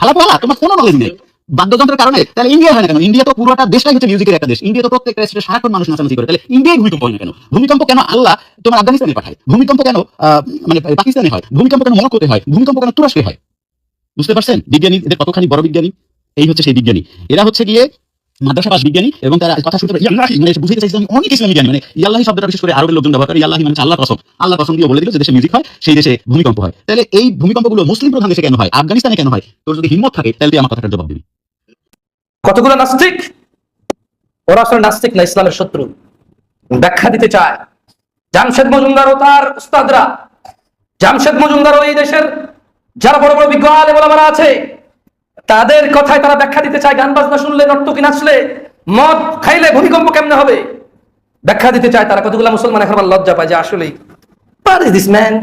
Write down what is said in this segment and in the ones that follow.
হালা পালা তোমার কোনো নলেজ নেই। বাদ্যযন্ত্রের কারণে, তাহলে ইন্ডিয়া হয় না কেন? ইন্ডিয়া তো পুরোটা দেশটাই হচ্ছে মিউজিকের একটা দেশ। ইন্ডিয়া তো প্রত্যেকটা স্টেটে সারাক্ষণ মানুষ নাচানাচি করে। তাহলে ইন্ডিয়ায় ভূমিকম্প হয় না কেন? ভূমিকম্প কেন আল্লাহ তোমার আফগানিস্তানে পাঠায়? ভূমিকম্প কেন মানে পাকিস্তানে হয়? ভূমিকম্প কেন মরক্কোতে হয়? ভূমিকম্প কেন তুরস্কে হয়? বুঝতে পারছেন? বিজ্ঞানী, এদের কতখানি বড় বিজ্ঞানী? এই হচ্ছে সেই বিজ্ঞানী। এরা হচ্ছে গিয়ে মাদ্রাসা পাস বিজ্ঞানী এবং তারা কথা শুনতে পারে মানে এসে বুঝাইতে চাইছে আমি অনেক ইসলামী জ্ঞানী। মানে ইয়াল্লাহি শব্দটা বিশেষ করে আরবের লোকজন ব্যবহার করে। ইয়াল্লাহি মানে আল্লাহ কসম। আল্লাহ কসম দিয়ে বলে দিল যে দেশে মিউজিক হয়, সেই দেশে ভূমিকম্প হয়। তাহলে এই ভূমিকম্পগুলো মুসলিম প্রধান দেশে কেন হয়? আফগানিস্তানে কেন হয়? তোর যদি হিম্মত থাকে, তাহলে তুই আমার কথাটার জবাব দিবি। কতগুলো নাস্তিক? ওরা আসলে নাস্তিক না, ইসলামের শত্রু। ব্যাখ্যা দিতে চায়। জামশেদ মজুমদার ও তার উস্তাদরা। জামশেদ মজুমদার ও এই দেশের যারা বড় বড় বিজ্ঞ আলেম ওলামারা আছে তাদের কথায় তারা ব্যাখ্যা দিতে চায়, গান বাজনা শুনলে, নর্তকী নাচলে, মদ খাইলে ভূমিকম্প কেমনে হবে? ব্যাখ্যা দিতে চায় তারা, কতগুলো মুসলমান এখন লজ্জা পায় যে আসলেই পার ইজ দিস ম্যান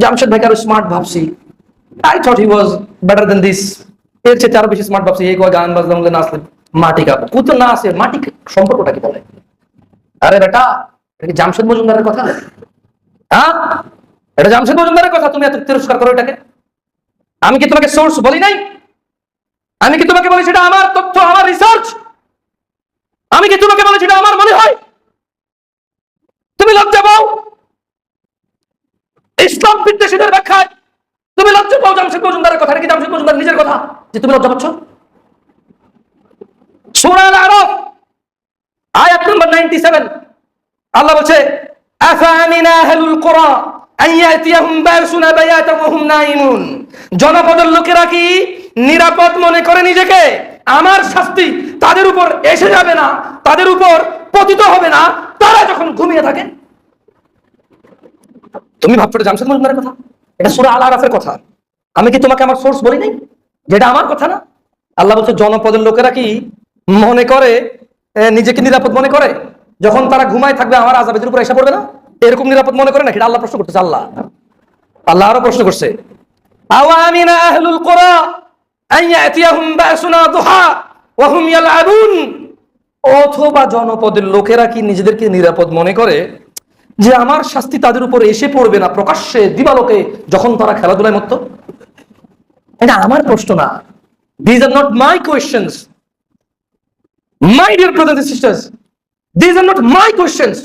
জামশেদ আরও স্মার্ট ভাবছি। I thought he was better than this এর চেয়ে আরও বেশি স্মার্ট ভাবছি, এই কয় গান বাজনা হলে নাচলে মাটি কাপ। কুতো না আছে, মাটি সম্পর্কটা কি বলে? আরে বেটা, এটা কি জামশেদ মজুমদারের কথা? হ্যাঁ? এটা জামশেদ মজুমদারের কথা, তুমি এত তিরস্কার করো এটাকে। আমি কি তোমাকে সোর্স বলি নাই? আমি কি তোমাকে বলি সেটা আমার তথ্য, আমার রিসার্চ আমি কি তোমাকে বলি সেটা আমার মনে হয়? তুমি লজ্জা পাও? ইসলাম বিদ্বেষীদের ব্যাখ্যায় তুমি লজ্জা পাও জামশেদ মজুমদারের কথা এটা কি জামশেদ মজুমদার নিজের কথা? যে তুমি লজ্জা পাচ্ছ? সূরা আল-আরাফ আয়াত নম্বর 97 আল্লাহ বলছে জনপদের লোকেরা কি নিরাপদ মনে করে নিজেকে? আমার শাস্তি তাদের উপর এসে যাবে না, তাদের উপর পতিত হবে না, তারা যখন ঘুমিয়ে থাকে। তুমি ভাবছ জামশেদ মজুমদারের কথা? এটা সূরা আল আরাফের কথা। আমি কি তোমাকে আমার সোর্স বলি নাই? যেটা আমার কথা না? আল্লাহ বলছে, জনপদের লোকেরা কি মনে করে নিজেকে নিরাপদ মনে করে? যখন তারা ঘুমায় থাকবে, আমার আজাবেদের উপর এসে পড়বে না? এরকম নিরাপদ মনে করে না? এটা আল্লাহ প্রশ্ন করতেছে, আল্লাহ। আল্লাহ আরও প্রশ্ন করছে। আওয়ামিনা অথবা জনপদের লোকেরা কি নিজেদেরকে নিরাপদ মনে করে? যে আমার শাস্তি তাদের উপর এসে পড়বে না, প্রকাশ্যে দিবালোকে যখন তারা খেলাধুলায় মত্ত? এটা আমার প্রশ্ন না। These are not my questions my dear brothers sisters these are not my questions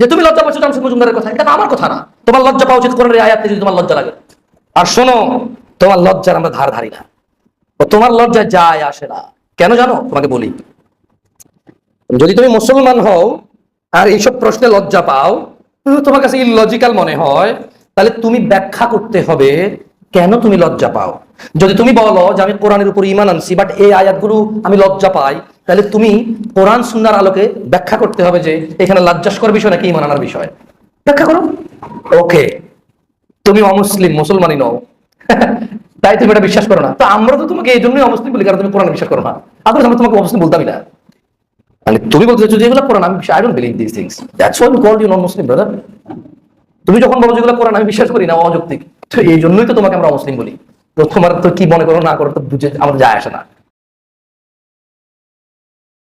যে তুমি লজ্জা পাচ্ছ জামশেদ মজুমদারের কথা, এটা আমার কথা না। তোমার লজ্জা পাওয়া উচিত কোরআনের আয়াতে যদি তোমার লজ্জা লাগে। আর শোনো, তোমার লজ্জার আমরা ধার ধারি না। ও তোমার লজ্জা যায় আসে না। কেন জানো? তোমাকে বলি। যদি তুমি মুসলমান হও আর এইসব প্রশ্নে লজ্জা পাও তোমার কাছে ইলজিক্যাল মনে হয়, তাহলে তুমি ব্যাখ্যা করতে হবে কেন তুমি লজ্জা পাও। যদি তুমি বলো যে আমি কোরআনের উপর ইমান আনছি বাট এই আয়াতগুলো আমি লজ্জা পাই তাহলে তুমি কোরআন, সুন্নার আলোকে ব্যাখ্যা করতে হবে যে এখানে লজ্জাস্কর বিষয় নাকি ইমান আনার বিষয়। ব্যাখ্যা করো। ওকে। তুমি অমুসলিম, মুসলমানই নও। তাই তুমি এটা বিশ্বাস করো না। তো আমরা তো তোমাকে এই জন্যই অমুসলিম বলি, কারণ তুমি কোরআন বিশ্বাস করো না। আদৌ আমরা তোমাকে অমুসলিম বলতামই না। মানে তুমি বলতে চাচ্ছো যেগুলো কোরআন, আমি I don't believe this things that's why call you non Muslim brother তুমি যখন বলো যেগুলো কোরআন, আমি বিশ্বাস করি না, অযৌক্তিক। তো এই জন্যই তো তোমাকে আমরা মুসলিম বলি। তো তোমার তো কি মনে করো, না করো, তো বুঝে, আমার যায় আসে না।